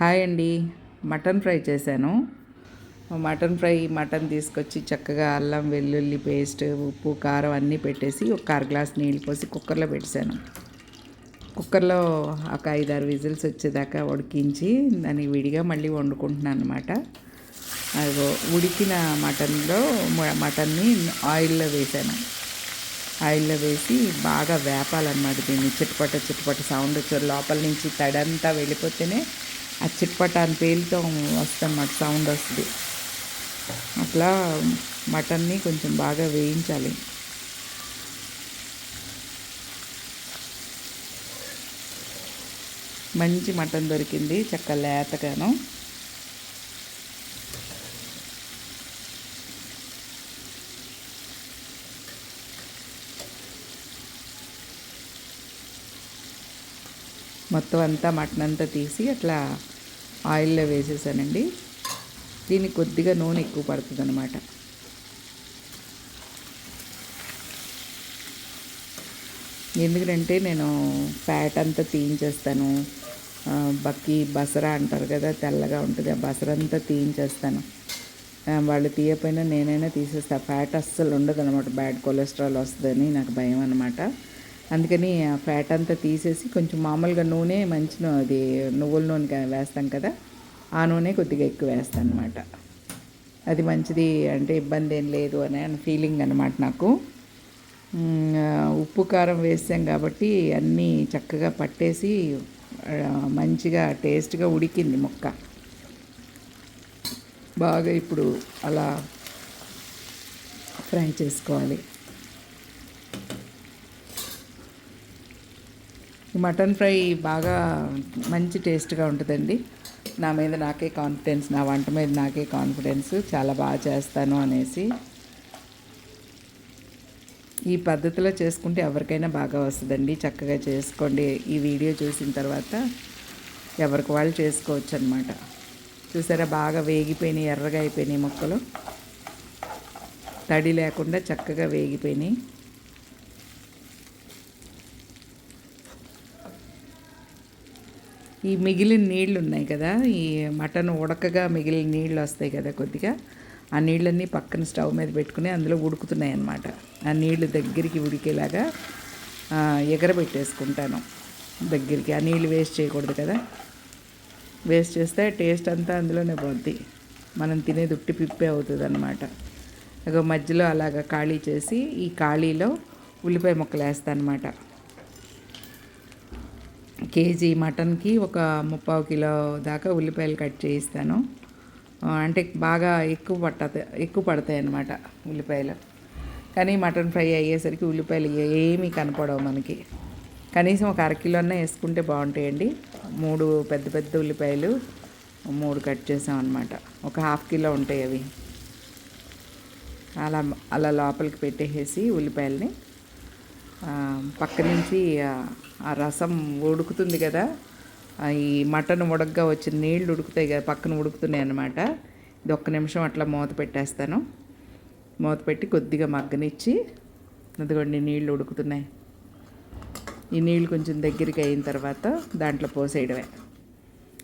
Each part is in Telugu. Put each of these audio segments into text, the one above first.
హాయ్ అండి. మటన్ ఫ్రై చేశాను. మటన్ ఫ్రై మటన్ తీసుకొచ్చి చక్కగా అల్లం వెల్లుల్లి పేస్ట్ ఉప్పు కారం అన్నీ పెట్టేసి ఒక అర గ్లాస్ నీళ్ళు పోసి కుక్కర్లో పెట్టాను కుక్కర్లో ఒక ఐదారు విజిల్స్ వచ్చేదాకా ఉడికించి దాన్ని విడిగా మళ్ళీ వండుకుంటున్నాను అనమాట అదిగో ఉడికిన మటన్లో మటన్ని ఆయిల్లో వేసాను ఆయిల్లో వేసి బాగా వేపాలన్నమాట దీన్ని. చిటపట చిటపట సౌండ్ వచ్చారు లోపల నుంచి తడంతా వెళ్ళిపోతేనే ఆ చిటపట అని పేలుతో వస్తుందన్నమాట సౌండ్ వస్తుంది. అట్లా మటన్ని కొంచెం బాగా వేయించాలి. మంచి మటన్ దొరికింది చక్క లేతగాను. మొత్తం అంతా మటన్ అంతా తీసి అట్లా ఆయిల్లో వేసేసానండి. దీనికి కొద్దిగా నూనె ఎక్కువ పడుతుంది అనమాట ఎందుకంటే నేను ఫ్యాట్ అంతా తీయించేస్తాను. బక్కి బసరా అంటారు కదా తెల్లగా ఉంటుంది. ఆ బసరంతా తీయించేస్తాను. వాళ్ళు తీయపోయినా నేనైనా తీసేస్తా. ఫ్యాట్ అస్సలు ఉండదు అనమాట బ్యాడ్ కొలెస్ట్రాల్ వస్తుందని నాకు భయం అనమాట అందుకని ఆ ఫ్యాట్ అంతా తీసేసి కొంచెం మామూలుగా నూనె మంచి అది నువ్వుల నూనె వేస్తాం కదా ఆ నూనె కొద్దిగా ఎక్కువ వేస్తాను అనమాట అది మంచిది అంటే ఇబ్బంది ఏం లేదు అనే ఫీలింగ్ అనమాట నాకు. ఉప్పు కారం వేసాం కాబట్టి అన్నీ చక్కగా పట్టేసి మంచిగా టేస్ట్గా ఉడికింది ముక్క. బాగా ఇప్పుడు అలా ఫ్రై చేసుకోవాలి. ఈ మటన్ ఫ్రై బాగా మంచి టేస్ట్గా ఉంటుందండి. నా మీద నాకే కాన్ఫిడెన్స్ నా వంట మీద నాకే కాన్ఫిడెన్స్ చాలా బాగా చేస్తాను అనేసి. ఈ పద్ధతిలో చేసుకుంటే ఎవరికైనా బాగా వస్తుందండి. చక్కగా చేసుకోండి. ఈ వీడియో చూసిన తర్వాత ఎవరికి వాళ్ళు చేసుకోవచ్చు అనమాట చూసారా? బాగా వేగిపోయినాయి ఎర్రగా అయిపోయినాయి మొక్కలు. తడి లేకుండా చక్కగా వేగిపోయినాయి. ఈ మిగిలిన నీళ్ళు ఉన్నాయి కదా ఈ మటన్ ఉడకగా మిగిలిన నీళ్ళు వస్తాయి కదా కొద్దిగా ఆ నీళ్ళన్నీ పక్కన స్టవ్ మీద పెట్టుకుని అందులో ఉడుకుతున్నాయి అన్నమాట. ఆ నీళ్ళు దగ్గరికి ఉడికేలాగా ఎగరబెట్టేసుకుంటాను దగ్గరికి. ఆ నీళ్ళు వేస్ట్ చేయకూడదు కదా. వేస్ట్ చేస్తే టేస్ట్ అంతా అందులోనే పోద్ది. మనం తినేది ఉట్టి పిప్పే అవుతుంది అనమాట ఇక మధ్యలో అలాగ ఖాళీ చేసి ఈ ఖాళీలో ఉల్లిపాయ ముక్కలు వేస్తాను అనమాట కేజీ మటన్కి ఒక ముప్పావు కిలో దాకా ఉల్లిపాయలు కట్ చేయిస్తాను. అంటే బాగా ఎక్కువ పట్టదు ఎక్కువ పడతాయి అన్నమాట ఉల్లిపాయలు. కానీ మటన్ ఫ్రై అయ్యేసరికి ఉల్లిపాయలు ఏమీ కనపడవు మనకి. కనీసం ఒక అరకిలోనే వేసుకుంటే బాగుంటాయండి. మూడు పెద్ద పెద్ద ఉల్లిపాయలు మూడు కట్ చేసాం అనమాట ఒక హాఫ్ కిలో ఉంటాయి అవి. అలా అలా లోపలికి పెట్టేసి ఉల్లిపాయలని పక్క నుంచి ఆ- రసం ఉడుకుతుంది కదా. ఈ మటన్ ఉడకగా వచ్చిన నీళ్ళు ఉడుకుతాయి కదా పక్కన ఉడుకుతున్నాయి అన్నమాట. ఇది ఒక్క నిమిషం అట్లా మూత పెట్టేస్తాను. మూత పెట్టి కొద్దిగా మగ్గనిచ్చి అదిగోండి నీళ్ళు ఉడుకుతున్నాయి. ఈ నీళ్ళు కొంచెం దగ్గరికి అయిన తర్వాత దాంట్లో పోసేయడమే.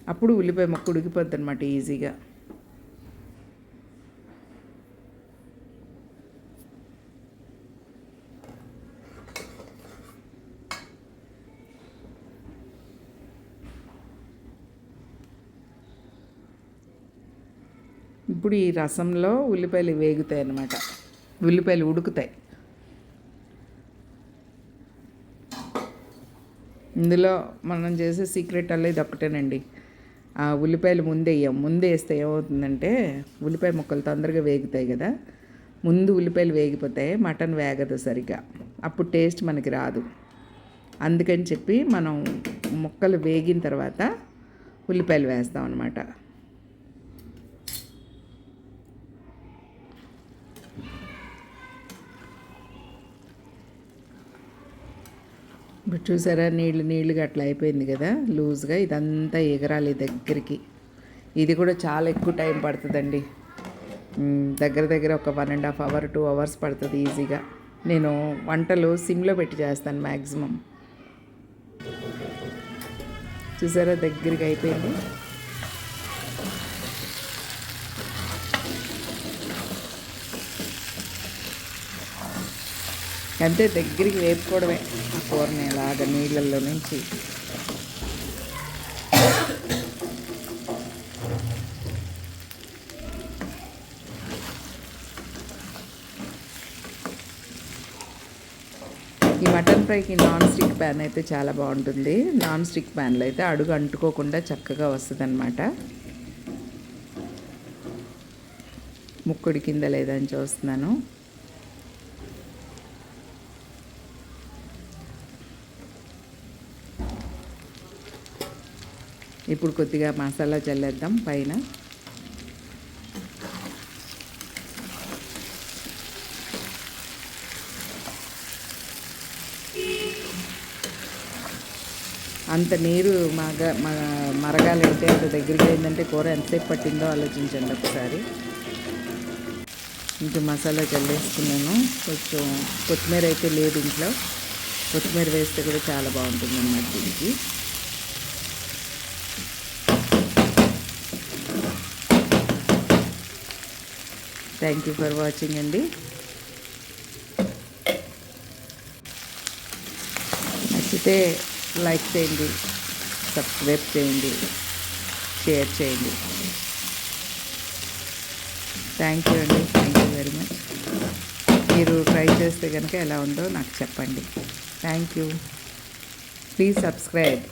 అప్పుడు ఉల్లిపాయ మొక్క ఉడికిపోద్ది అనమాట ఈజీగా. ఇప్పుడు ఈ రసంలో ఉల్లిపాయలు వేగుతాయి అన్నమాట. ఉల్లిపాయలు ఉడుకుతాయి. ఇందులో మనం చేసే సీక్రెట్ అల్ల ఇది ఒకటేనండి ఆ ఉల్లిపాయలు ముందే వేయం ముందే వేస్తే ఏమవుతుందంటే ఉల్లిపాయ ముక్కలు తొందరగా వేగుతాయి కదా. ముందు ఉల్లిపాయలు వేగిపోతాయి మటన్ వేగదు సరిగా అప్పుడు టేస్ట్ మనకి రాదు. అందుకని చెప్పి మనం ముక్కలు వేగిన తర్వాత ఉల్లిపాయలు వేస్తాం అన్నమాట. ఇప్పుడు చూసారా? నీళ్ళు నీళ్ళుగా అట్లా అయిపోయింది కదా? లూజ్గా ఇదంతా ఎగరాలి దగ్గరికి. ఇది కూడా చాలా ఎక్కువ టైం పడుతుందండి. దగ్గర దగ్గర ఒక one and half hour two hours పడుతుంది ఈజీగా. నేను వంటలు సిమ్లో పెట్టి చేస్తాను మ్యాక్సిమం చూసారా? దగ్గరికి అయిపోయింది. అంతే దగ్గరికి వేపుకోవడమే. ఆ కూరని ఇలాగ నీళ్ళల్లో నుంచి. ఈ మటన్ ఫ్రైకి నాన్ స్టిక్ ప్యాన్ అయితే చాలా బాగుంటుంది. నాన్ స్టిక్ ప్యాన్లో అయితే అడుగు అంటుకోకుండా చక్కగా వస్తుంది అనమాట ముక్కుడి కింద లేదని చూస్తున్నాను. ఇప్పుడు కొద్దిగా మసాలా చల్లేద్దాం పైన. అంత నీరు మగ మా మరగాలంటే అంత దగ్గరికి అయిందంటే కూర ఎంతసేపు పట్టిందో ఆలోచించండి ఒకసారి. ఇంక మసాలా చల్లేసుకున్నాను. కొంచెం కొత్తిమీర అయితే లేదు ఇంట్లో. కొత్తిమీర వేస్తే కూడా చాలా బాగుంటుంది అన్నమాట దీనికి. థ్యాంక్ యూ ఫర్ వాచింగ్ అండి. నచ్చితే లైక్ చేయండి సబ్స్క్రైబ్ చేయండి షేర్ చేయండి. థ్యాంక్ యూ అండి. థ్యాంక్ యూ వెరీ మచ్ మీరు ట్రై చేస్తే కనుక ఎలా ఉందో నాకు చెప్పండి. Thank you please subscribe